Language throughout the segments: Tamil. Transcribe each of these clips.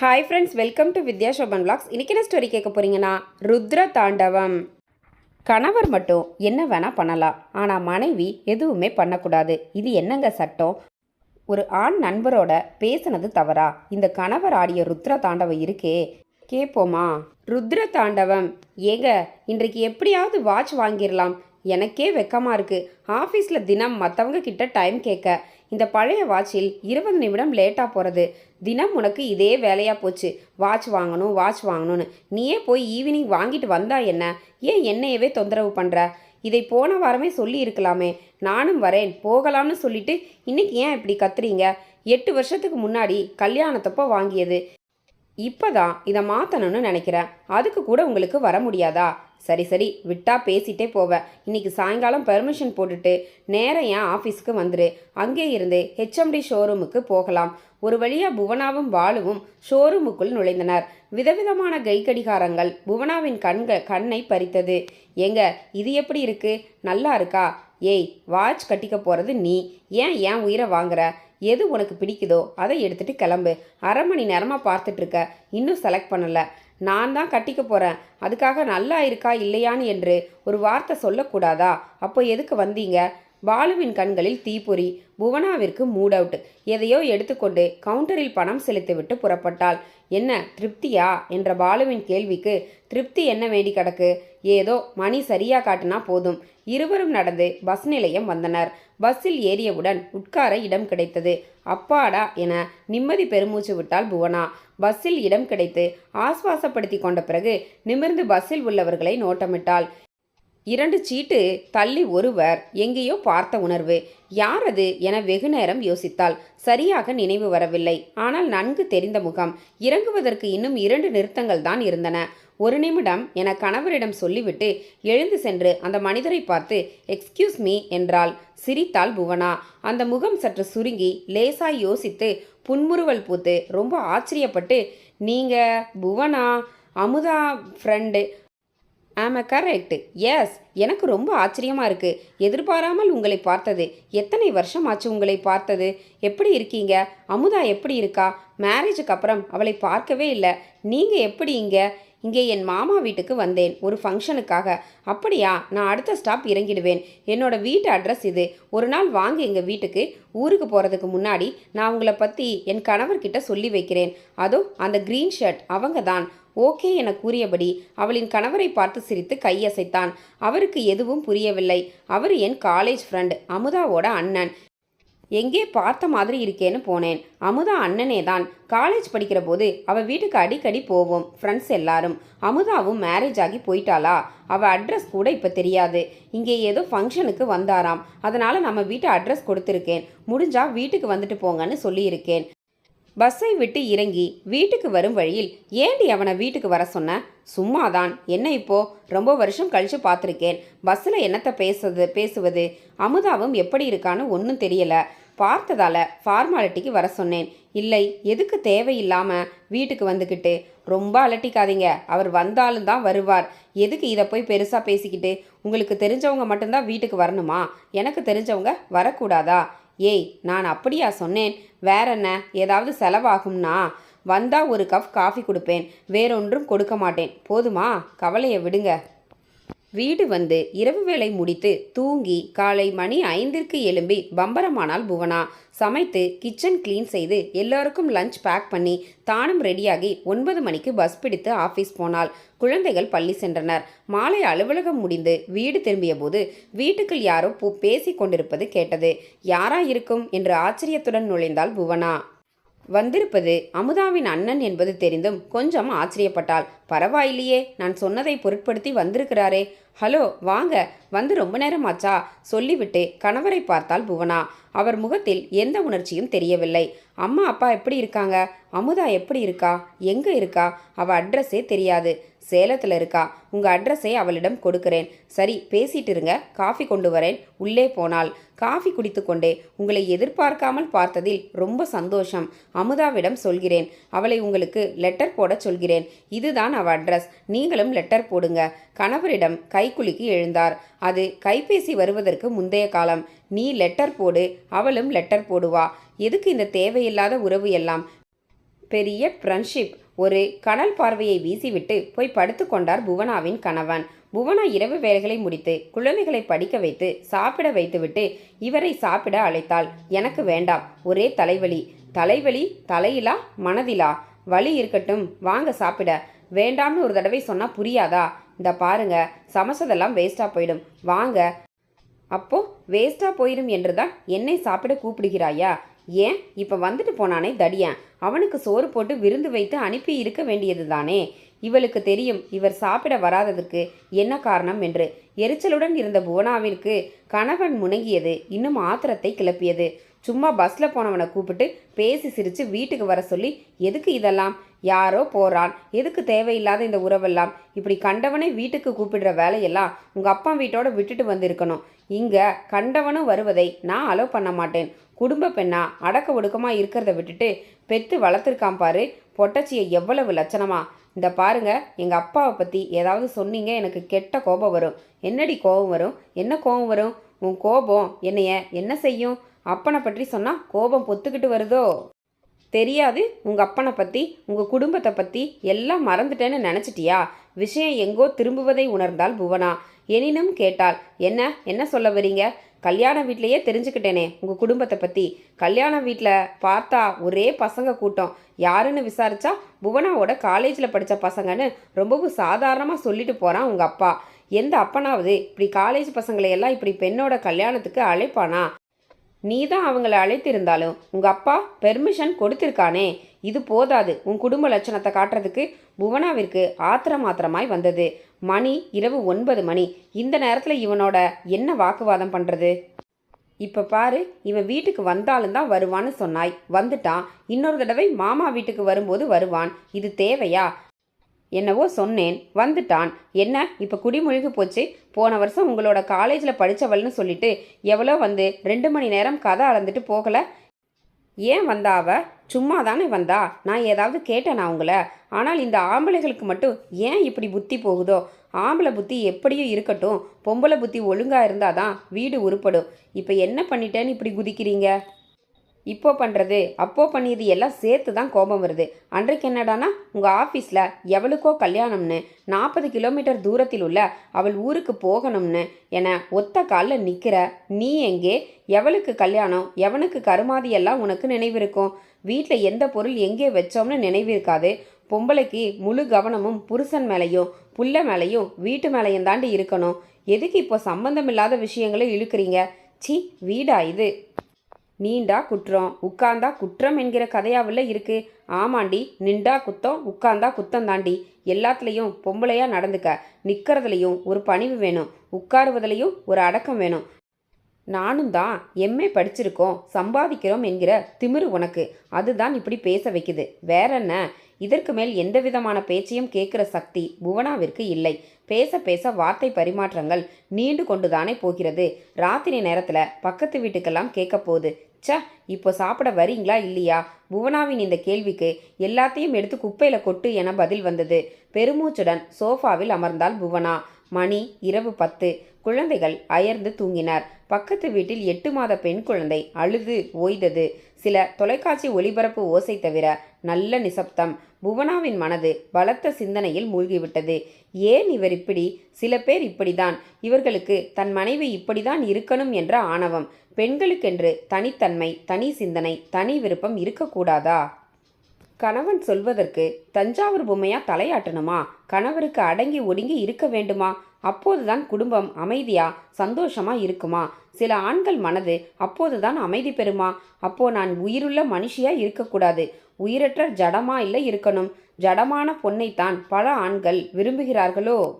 Hi friends welcome to Vidya Shobhan blogs இன்றைக்கி என்ன ஸ்டோரி கேட்க போகிறீங்கன்னா ருத்ர தாண்டவம். கணவர் மட்டும் என்ன வேணால் பண்ணலாம் ஆனால் மனைவி எதுவுமே பண்ணக்கூடாது. இது என்னங்க சட்டம்? ஒரு ஆண் நண்பரோட பேசுனது தவறா? இந்த கணவர் ஆடிய ருத்ர தாண்டவம் இருக்கே கேட்போமா ருத்ர தாண்டவம். ஏங்க இன்றைக்கு எப்படியாவது வாட்ச் வாங்கிடலாம் எனக்கே வெக்கமாக இருக்குது ஆஃபீஸில் தினம் மற்றவங்க கிட்ட டைம் கேட்க இந்த பழைய வாட்சில் இருபது நிமிடம் லேட்டாக போகிறது தினம் உனக்கு இதே வேலையாக போச்சு. வாட்ச் வாங்கணும் வாட்ச் வாங்கணும்னு. நீயே போய் ஈவினிங் வாங்கிட்டு வந்தா என்ன? ஏன் என்னையவே தொந்தரவு பண்ணுற இதை போன வாரமே சொல்லி இருக்கலாமே. நானும் வரேன். போகலாம்னு சொல்லிட்டு இன்னைக்கு ஏன் இப்படி கத்துறீங்க? எட்டு வருஷத்துக்கு முன்னாடி கல்யாணத்தப்போ வாங்கியது. இப்பதான் இதை மாற்றணும்னு நினைக்கிறேன் அதுக்கு கூட உங்களுக்கு வர முடியாதா? சரி சரி விட்டா பேசிட்டே போவேன் இன்னைக்கு சாயங்காலம் பெர்மிஷன் போட்டுட்டு நேரம் என் ஆஃபீஸ்க்கு வந்துரு. அங்கே இருந்து ஹெச்எம்டி ஷோரூமுக்கு போகலாம். ஒரு வழியாக புவனாவும் பாலுவும் ஷோரூமுக்குள் நுழைந்தனர். விதவிதமான கை கடிகாரங்கள் புவனாவின் கண்க கண்ணை பறித்தது. எங்க இது எப்படி இருக்கு? நல்லா இருக்கா? ஏய் வாட்ச் கட்டிக்க போகிறது நீ. ஏன் ஏன் உயிரை வாங்குற? எது உனக்கு பிடிக்குதோ அதை எடுத்துட்டு கிளம்பு. அரை மணி நேரமாக பார்த்துட்ருக்க இன்னும் செலக்ட் பண்ணலை. நான் தான் கட்டிக்க போகிறேன் அதுக்காக நல்லா இருக்கா இல்லையான்னு என்று ஒரு வார்த்தை சொல்லக்கூடாதா? அப்போ எதுக்கு வந்தீங்க? பாலுவின் கண்களில் தீப்பொறி புவனாவிற்கு மூட் அவுட் எதையோ எடுத்துக்கொண்டு கவுண்டரில் பணம் செலுத்திவிட்டு புறப்பட்டாள். என்ன திருப்தியா? என்ற பாலுவின் கேள்விக்கு திருப்தி என்ன வேண்டி கிடக்கு? ஏதோ மணி சரியா காட்டினா போதும். இருவரும் நடந்து பஸ் நிலையம் வந்தனர். பஸ்ஸில் ஏறியவுடன் உட்கார இடம் கிடைத்தது. அப்பாடா என நிம்மதி பெருமூச்சு விட்டால் புவனா. பஸ்ஸில் இடம் கிடைத்து ஆஸ்வாசப்படுத்தி கொண்ட பிறகு நிமிர்ந்து பஸ்ஸில் உள்ளவர்களை நோட்டமிட்டாள். இரண்டு சீட்டு தள்ளி ஒருவர் எங்கேயோ பார்த்த உணர்வு. யார் அது என வெகு நேரம் யோசித்தாள். சரியாக நினைவு வரவில்லை. ஆனால் நன்கு தெரிந்த முகம். இறங்குவதற்கு இன்னும் இரண்டு நிறுத்தங்கள் தான் இருந்தன. ஒரு நிமிடம் என கணவரிடம் சொல்லிவிட்டு எழுந்து சென்று அந்த மனிதரை பார்த்து எக்ஸ்கியூஸ் மீ என்றாள். சிரித்தாள் புவனா. அந்த முகம் சற்று சுருங்கி லேசாய் யோசித்து புன்முறுவல் பூத்து ரொம்ப ஆச்சரியப்பட்டு நீங்க புவனா? அமுதா ஃப்ரெண்டு ஆம கரெக்ட் எஸ் எனக்கு ரொம்ப ஆச்சரியமாக இருக்குது எதிர்பாராமல் உங்களை பார்த்தது. எத்தனை வருஷம் ஆச்சு உங்களை பார்த்தது? எப்படி இருக்கீங்க? அமுதா எப்படி இருக்கா? மேரேஜுக்கு அப்புறம் அவளை பார்க்கவே இல்லை. நீங்கள் எப்படி இங்கே? இங்கே என் மாமா வீட்டுக்கு வந்தேன். ஒரு ஃபங்க்ஷனுக்காக அப்படியா? நான் அடுத்த ஸ்டாப் இறங்கிடுவேன். என்னோட வீட்டு அட்ரஸ் இது. ஒரு நாள் வாங்க எங்கள் வீட்டுக்கு. ஊருக்கு போகிறதுக்கு முன்னாடி நான் உங்களை பற்றி என் கணவர்கிட்ட சொல்லி வைக்கிறேன். அதோ அந்த க்ரீன் ஷர்ட் அவங்க தான் ஓகே என கூறியபடி அவளின் கணவரை பார்த்து சிரித்து கையசைத்தான் அவருக்கு எதுவும் புரியவில்லை. அவர் என் காலேஜ் ஃப்ரெண்ட் அமுதாவோட அண்ணன். எங்கே பார்த்த மாதிரி இருக்கேன்னு போனேன். அமுதா அண்ணனே தான். காலேஜ் படிக்கிற போது அவள் வீட்டுக்கு அடிக்கடி போவோம் ஃப்ரெண்ட்ஸ் எல்லாரும். அமுதாவும் மேரேஜ் ஆகி போயிட்டாளா? அவள் அட்ரஸ் கூட இப்போ தெரியாது. இங்கே ஏதோ ஃபங்க்ஷனுக்கு வந்தாராம். அதனால் நம்ம வீட்டு அட்ரஸ் கொடுத்துருக்கேன். முடிஞ்சா வீட்டுக்கு வந்துட்டு போங்கன்னு சொல்லியிருக்கேன். பஸ்ஸை விட்டு இறங்கி வீட்டுக்கு வரும் வழியில் ஏண்டி அவனை வீட்டுக்கு வர சொன்ன? சும்மாதான். என்ன இப்போ? ரொம்ப வருஷம் கழிச்சு பார்த்துருக்கேன். பஸ்ஸில் என்னத்தை பேசுறது பேசுவது? அமுதாவும் எப்படி இருக்கான்னு ஒன்றும் தெரியல. பார்த்ததால ஃபார்மாலிட்டிக்கு வர சொன்னேன். இல்லை எதுக்கு தேவையில்லாமல் வீட்டுக்கு வந்துக்கிட்டு? ரொம்ப அலட்டிக்காதீங்க. அவர் வந்தாலும் தான் வருவார். எதுக்கு இதை போய் பெருசாக பேசிக்கிட்டு? உங்களுக்கு தெரிஞ்சவங்க மட்டும்தான் வீட்டுக்கு வரணுமா? எனக்கு தெரிஞ்சவங்க வரக்கூடாதா? ஏய் நான் அப்படியா சொன்னேன்? வேற என்ன ஏதாவது செலவாகும்னா? வந்தா ஒரு கப் காஃபி கொடுப்பேன். வேறொன்றும் கொடுக்க மாட்டேன். போதுமா? கவலையை விடுங்க. வீடு வந்து இரவு வேலை முடித்து தூங்கி காலை மணி ஐந்திற்கு எழும்பி பம்பரமானால் புவனா. சமைத்து கிச்சன் க்ளீன் செய்து எல்லாருக்கும் லஞ்ச் பேக் பண்ணி தானும் ரெடியாகி ஒன்பது மணிக்கு பஸ் பிடித்து ஆஃபீஸ் போனாள். குழந்தைகள் பள்ளி சென்றனர். மாலை அலுவலகம் முடிந்து வீடு திரும்பிய போது வீட்டுக்குள் யாரோ பூ பேசிக் கொண்டிருப்பது கேட்டது. யாரா இருக்கும்? என்று ஆச்சரியத்துடன் நுழைந்தாள் புவனா. வந்திருப்பது அமுதாவின் அண்ணன் என்பது தெரிந்தும் கொஞ்சம் ஆச்சரியப்பட்டாள். பரவாயில்லையே நான் சொன்னதை பொருட்படுத்தி வந்திருக்கிறாரே. ஹலோ வாங்க. வந்து ரொம்ப நேரம் ஆச்சா? சொல்லிவிட்டு கணவரை பார்த்தால் புவனா. அவர் முகத்தில் எந்த உணர்ச்சியும் தெரியவில்லை. அம்மா அப்பா எப்படி இருக்காங்க? அமுதா எப்படி இருக்கா? எங்கே இருக்கா? அவள் அட்ரஸே தெரியாது. சேலத்தில் இருக்கா? உங்கள் அட்ரஸை அவளிடம் கொடுக்கிறேன். சரி பேசிட்டு இருங்க. காஃபி கொண்டு வரேன். உள்ளே போனாள். காஃபி குடித்துக்கொண்டே உங்களை எதிர்பார்க்காமல் பார்த்ததில் ரொம்ப சந்தோஷம். அமுதாவிடம் சொல்கிறேன். அவளை உங்களுக்கு லெட்டர் போட சொல்கிறேன். இதுதான் அவ அட்ரஸ். நீங்களும் லெட்டர் போடுங்க. கணவரிடம் கைக்குலுக்கி எழுந்தார். அது கைபேசி வருவதற்கு முந்தைய காலம். நீ லெட்டர் போடு. அவளும் லெட்டர் போடுவா. எதுக்கு இந்த தேவையில்லாத உறவு எல்லாம்? பெரிய ஃப்ரெண்ட்ஷிப் ஒரு கனல் பார்வையை வீசிவிட்டு போய் படுத்துக்கொண்டார் புவனாவின் கணவன். புவனா இரவு வேலைகளை முடித்து குழந்தைகளை படிக்க வைத்து சாப்பிட வைத்துவிட்டு இவரை சாப்பிட அழைத்தாள். எனக்கு வேண்டாம் ஒரே தலைவலி. தலைவலி தலையிலா மனதிலா? வலி இருக்கட்டும் வாங்க சாப்பிட. வேண்டாம்னு ஒரு தடவை சொன்னா புரியாதா? இந்த பாருங்க சமைச்சதெல்லாம் வேஸ்டா போயிடும். வாங்க. அப்போ வேஸ்டா போயிடும் என்றுதான் என்னை சாப்பிட கூப்பிடுகிறாயா? ஏன்? இப்போ வந்துட்டு போனானே தடியன் அவனுக்கு சோறு போட்டு விருந்து வைத்து அனுப்பி இருக்க வேண்டியது தானே? இவளுக்கு தெரியும் இவர் சாப்பிட வராததுக்கு என்ன காரணம் என்று. எரிச்சலுடன் இருந்த புவனாவிற்கு கணவன் முணங்கியது இன்னும் ஆத்திரத்தை கிளப்பியது. சும்மா பஸ்ல போனவனை கூப்பிட்டு பேசி சிரிச்சு வீட்டுக்கு வர சொல்லி எதுக்கு இதெல்லாம்? யாரோ போகிறான் எதுக்கு தேவையில்லாத இந்த உறவெல்லாம்? இப்படி கண்டவனை வீட்டுக்கு கூப்பிடுற வேலையெல்லாம் உங்கள் அப்பா வீட்டோட விட்டுட்டு வந்திருக்கணும். இங்கே கண்டவனும் வருவதை நான் அலோவ் பண்ண மாட்டேன். குடும்ப பெண்ணா அடக்க ஒடுக்கமாக இருக்கிறத விட்டுட்டு பெத்து வளர்த்துருக்கான் பாரு. பொட்டச்சியை எவ்வளவு லட்சணமா? இந்த பாருங்க எங்கள் அப்பாவை பற்றி ஏதாவது சொன்னீங்க எனக்கு கெட்ட கோபம் வரும். என்னடி கோபம் வரும்? என்ன கோபம் வரும்? உன் கோபம் என்னைய என்ன செய்யும்? அப்பனை பற்றி சொன்னால் கோபம் பொத்துக்கிட்டு வருதோ? தெரியாது. உங்கள் அப்பனை பற்றி உங்கள் குடும்பத்தை பற்றி எல்லாம் மறந்துட்டேன்னு நினச்சிட்டியா? விஷயம் எங்கோ திரும்புவதை உணர்ந்தால் புவனா. எனினும் கேட்டாள் என்ன? என்ன சொல்ல வரீங்க கல்யாண வீட்லயே தெரிஞ்சுக்கிட்டேனே உங்கள் குடும்பத்தை பற்றி கல்யாண வீட்டில் பார்த்தா ஒரே பசங்க கூட்டம். யாருன்னு விசாரிச்சா புவனாவோட காலேஜில் படித்த பசங்கன்னு ரொம்பவும் சாதாரணமாக சொல்லிட்டு போகிறான் உங்கள் அப்பா. எந்த அப்பனாவது இப்படி காலேஜ் பசங்களை எல்லாம் இப்படி பெண்ணோட கல்யாணத்துக்கு அழைப்பானா? நீ தான் அவங்கள அழைத்திருந்தாலும் உங்கள் அப்பா பெர்மிஷன் கொடுத்திருக்கானே. இது போதாது. உன் குடும்ப லட்சணத்தை காட்டுறதுக்கு புவனாவிற்கு ஆத்திரம் ஆத்திரமாய் வந்தது. மணி இரவு ஒன்பது மணி. இந்த நேரத்தில் இவனோட என்ன வாக்குவாதம் பண்ணுறது இப்போ பாரு இவன் வீட்டுக்கு வந்தாலும் தான் வருவான்னு சொன்னாய். வந்துட்டான். இன்னொரு தடவை மாமா வீட்டுக்கு வரும்போது வருவான். இது தேவையா? என்னவோ சொன்னேன். வந்துட்டான். என்ன? இப்போ குடிமொழிகு போச்சு. போன வருஷம் உங்களோட காலேஜில் படித்தவள்னு சொல்லிட்டு எவ்வளோ வந்து? ரெண்டு மணி நேரம் கதை அளந்துட்டு போகலை? ஏன் வந்தா அவ? சும்மா தானே வந்தா? நான் ஏதாவது கேட்டேனா உங்களை? ஆனால் இந்த ஆம்பளைகளுக்கு மட்டும் ஏன் இப்படி புத்தி போகுதோ? ஆம்பளை புத்தி எப்படியும் இருக்கட்டும். பொம்பளை புத்தி ஒழுங்காக இருந்தாதான் வீடு உருப்படும். இப்போ என்ன பண்ணிட்டேன்னு இப்படி குதிக்கிறீங்க? இப்போ பண்ணுறது அப்போ பண்ணியது எல்லாம் சேர்த்து தான் கோபம் வருது. அன்றைக்கு என்னடானா உங்கள் ஆஃபீஸில் எவளுக்கோ கல்யாணம்னு நாற்பது கிலோமீட்டர் தூரத்தில் உள்ள அவள் ஊருக்கு போகணும்னு என ஒத்த காலில் நிற்கிற நீ எங்கே? எவளுக்கு கல்யாணம்? எவனுக்கு கருமாதி எல்லாம் உனக்கு நினைவிருக்கும்? வீட்டில் எந்த பொருள் எங்கே வச்சோம்னு நினைவிருக்காது. பொம்பளைக்கு முழு கவனமும் புருஷன் மேலேயும் புள்ள மேலேயும் வீட்டு மேலேயும் தாண்டி இருக்கணும். எதுக்கு இப்போ சம்பந்தமில்லாத விஷயங்களை இழுக்கிறீங்க? சி வீடா இது? நீண்டா குற்றம் உட்கார்ந்தா குற்றம் என்கிற கதையாவில் இருக்கு. ஆமாண்டி நின்றா குத்தம் உட்கார்ந்தா குத்தம் தாண்டி எல்லாத்துலேயும் பொம்பளையாக நடந்துக்க நிற்கிறதுலையும் ஒரு பணிவு வேணும் உட்காருவதுலையும் ஒரு அடக்கம் வேணும். நானும் தான் எம்ஏ படிச்சிருக்கோம் சம்பாதிக்கிறோம் என்கிற திமிரு உனக்கு. அதுதான் இப்படி பேச வைக்குது. வேற என்ன? இதற்கு மேல் எந்த விதமான பேச்சையும் கேட்குற சக்தி புவனாவிற்கு இல்லை. பேச பேச வார்த்தை பரிமாற்றங்கள் நீண்டு கொண்டுதானே போகிறது. ராத்திரி நேரத்தில் பக்கத்து வீட்டுக்கெல்லாம் கேட்க போகுது ச்ச இப்போ சாப்பிட வரீங்களா இல்லையா? புவனாவின் இந்த கேள்விக்கு எல்லாத்தையும் எடுத்து குப்பையில் கொட்டு என பதில் வந்தது. பெருமூச்சுடன் சோஃபாவில் அமர்ந்தாள் புவனா. மணி இரவு பத்து. குழந்தைகள் அயர்ந்து தூங்கினார். பக்கத்து வீட்டில் எட்டு மாத பெண் குழந்தை அழுது ஓய்தது சில தொலைக்காட்சி ஒளிபரப்பு ஓசை தவிர நல்ல நிசப்தம். புவனாவின் மனது பலத்த சிந்தனையில் மூழ்கிவிட்டது. ஏன் இவர் இப்படி? சில பேர் இப்படிதான். இவர்களுக்கு தன் மனைவி இப்படிதான் இருக்கணும் என்ற ஆணவம். பெண்களுக்கென்று தனித்தன்மை தனி சிந்தனை தனி விருப்பம் இருக்கக்கூடாதா? கணவன் சொல்வதற்கு தஞ்சாவூர் பொம்மையா தலையாட்டணுமா? கணவருக்கு அடங்கி ஒடுங்கி இருக்க வேண்டுமா? அப்போதுதான் குடும்பம் அமைதியா சந்தோஷமா இருக்குமா? சில ஆண்கள் மனது அப்போதுதான் அமைதி பெறுமா? அப்போ நான் உயிருள்ள மனுஷியா இருக்கக்கூடாது. உயிரற்ற ஜடமா இல்லை இருக்கணும். ஜடமான பொண்ணைத்தான் பல ஆண்கள் விரும்புகிறார்களோ?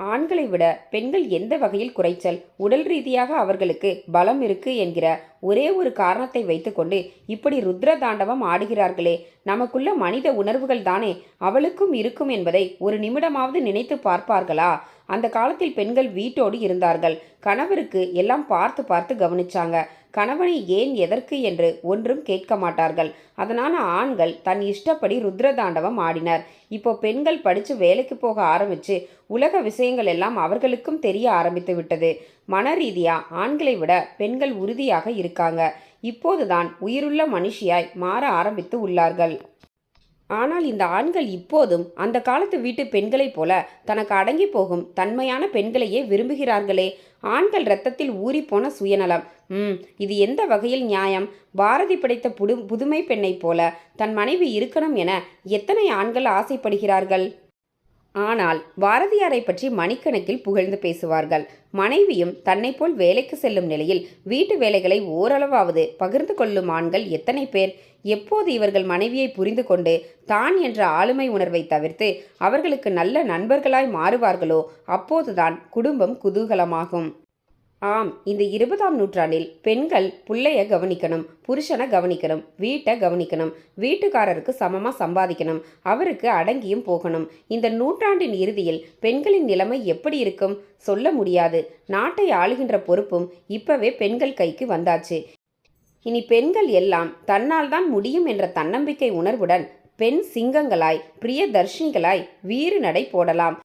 ஆண்களை விட பெண்கள் எந்த வகையில் குறைச்சல்? உடல் ரீதியாக அவர்களுக்கு பலம் இருக்கு என்கிற ஒரே ஒரு காரணத்தை வைத்துக்கொண்டு இப்படி ருத்ர தாண்டவம் ஆடுகிறார்களே. நமக்குள்ள மனித உணர்வுகள் தானே? அவளுக்கும் இருக்கும் என்பதை ஒரு நிமிடமாவது நினைத்து பார்ப்பார்களா? அந்த காலத்தில் பெண்கள் வீட்டோடு இருந்தார்கள். கணவருக்கு எல்லாம் பார்த்து பார்த்து கவனிச்சாங்க. கணவனை ஏன் எதற்கு என்று ஒன்றும் கேட்க மாட்டார்கள். அதனால ஆண்கள் தன் இஷ்டப்படி ருத்ரதாண்டவம் ஆடினர். இப்போ பெண்கள் படித்து வேலைக்கு போக ஆரம்பித்து உலக விஷயங்கள் எல்லாம் அவர்களுக்கும் தெரிய ஆரம்பித்து விட்டது. மன ரீதியாக ஆண்களை விட பெண்கள் உறுதியாக இருக்காங்க. இப்போதுதான் உயிருள்ள மனுஷியாய் மாற ஆரம்பித்து உள்ளார்கள். ஆனால் இந்த ஆண்கள் இப்போதும் அந்த காலத்து வீட்டு பெண்களைப் போல தனக்கு அடங்கி போகும் தன்மையான பெண்களையே விரும்புகிறார்களே. ஆண்கள் இரத்தத்தில் ஊறிப்போன சுயநலம். ம் இது எந்த வகையில் நியாயம்? பாரதி படைத்த புது புதுமை பெண்ணைப் போல தன் மனைவி இருக்கணும் என எத்தனை ஆண்கள் ஆசைப்படுகிறார்கள்? ஆனால் பாரதியாரை பற்றி மணிக்கணக்கில் புகழ்ந்து பேசுவார்கள். மனைவியும் தன்னைப் போல் வேலைக்கு செல்லும் நிலையில் வீட்டு வேலைகளை ஓரளவாவது பகிர்ந்து கொள்ளும் ஆண்கள் எத்தனை பேர்? எப்போது இவர்கள் மனைவியை புரிந்து கொண்டு தான் என்ற ஆளுமை உணர்வை தவிர்த்து அவர்களுக்கு நல்ல நண்பர்களாய் மாறுவார்களோ அப்போதுதான் குடும்பம் குதூகலமாகும். ஆம் இந்த இருபதாம் நூற்றாண்டில் பெண்கள் பிள்ளைய கவனிக்கணும் புருஷனை கவனிக்கணும் வீட்டை கவனிக்கணும் வீட்டுக்காரருக்கு சமமாக சம்பாதிக்கணும் அவருக்கு அடங்கியும் போகணும். இந்த நூற்றாண்டின் இறுதியில் பெண்களின் நிலைமை எப்படி இருக்கும்? சொல்ல முடியாது. நாட்டை ஆளுகின்ற பொறுப்பும் இப்பவே பெண்கள் கைக்கு வந்தாச்சு. இனி பெண்கள் எல்லாம் தன்னால் தான் முடியும் என்ற தன்னம்பிக்கை உணர்வுடன் பெண் சிங்கங்களாய் பிரியதர்ஷினிகளாய் வீறு நடை போடலாம்.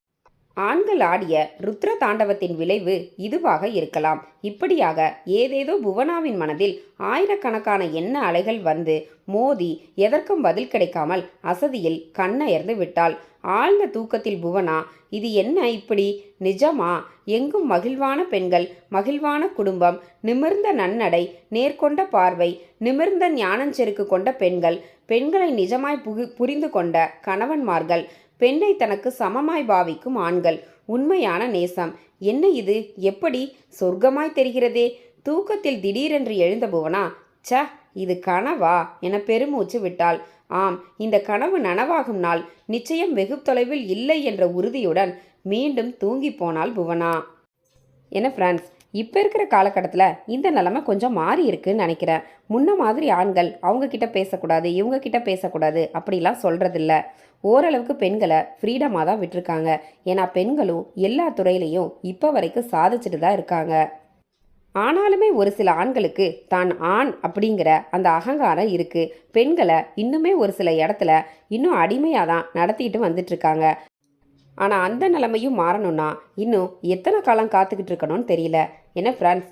ஆண்கள் ஆடிய ருத்ர தாண்டவத்தின் விளைவு இதுவாக இருக்கலாம். இப்படியாக ஏதேதோ புவனாவின் மனதில் ஆயிரக்கணக்கான எண்ண அலைகள் வந்து மோதி எதற்கும் பதில் கிடைக்காமல் அசதியில் கண்ணயர்ந்து விட்டாள். ஆழ்ந்த தூக்கத்தில் புவனா இது என்ன இப்படி? நிஜமா? எங்கும் மகிழ்வான பெண்கள் மகிழ்வான குடும்பம் நிமிர்ந்த நன்னடை நேர்கொண்ட பார்வை நிமிர்ந்த ஞானஞ்செருக்கு கொண்ட பெண்கள் பெண்களை நிஜமாய் புகு புரிந்து கொண்ட கணவன்மார்கள் பெண்ணை தனக்கு சமமாய் பாவிக்கும் ஆண்கள். உண்மையான நேசம். என்ன இது? எப்படி? சொர்க்கமாய் தெரிகிறதே. தூக்கத்தில் திடீரென்று எழுந்த புவனா ச்ச இது கனவா? என பெருமூச்சு விட்டாள். ஆம் இந்த கனவு நனவாகும் நாள். நிச்சயம் வெகு தொலைவில் இல்லை என்ற உறுதியுடன் மீண்டும் தூங்கி போனாள் புவனா. என்ன ஃப்ரெண்ட்ஸ் இப்போ இருக்கிற காலகட்டத்தில் இந்த நிலமை கொஞ்சம் மாறி இருக்குன்னு நினைக்கிறேன். முன்ன மாதிரி ஆண்கள் அவங்க கிட்ட பேசக்கூடாது இவங்க கிட்ட பேசக்கூடாது அப்படிலாம் சொல்கிறதில்ல ஓரளவுக்கு பெண்களை ஃப்ரீடமாக தான் விட்டுருக்காங்க. ஏன்னா பெண்களும் எல்லா துறையிலையும் இப்போ வரைக்கும் சாதிச்சுட்டு தான் இருக்காங்க. ஆனாலுமே ஒரு சில ஆண்களுக்கு தான் ஆண் அப்படிங்கிற அந்த அகங்காரம் இருக்குது பெண்களை இன்னுமே ஒரு சில இடத்துல இன்னும் அடிமையாக தான் நடத்திட்டு வந்துட்டுருக்காங்க ஆனால் அந்த நிலைமையும் மாறணும்னா இன்னும் எத்தனை காலம் காத்துக்கிட்டு இருக்கணும்னு தெரியல. என்ன ஃப்ரெண்ட்ஸ்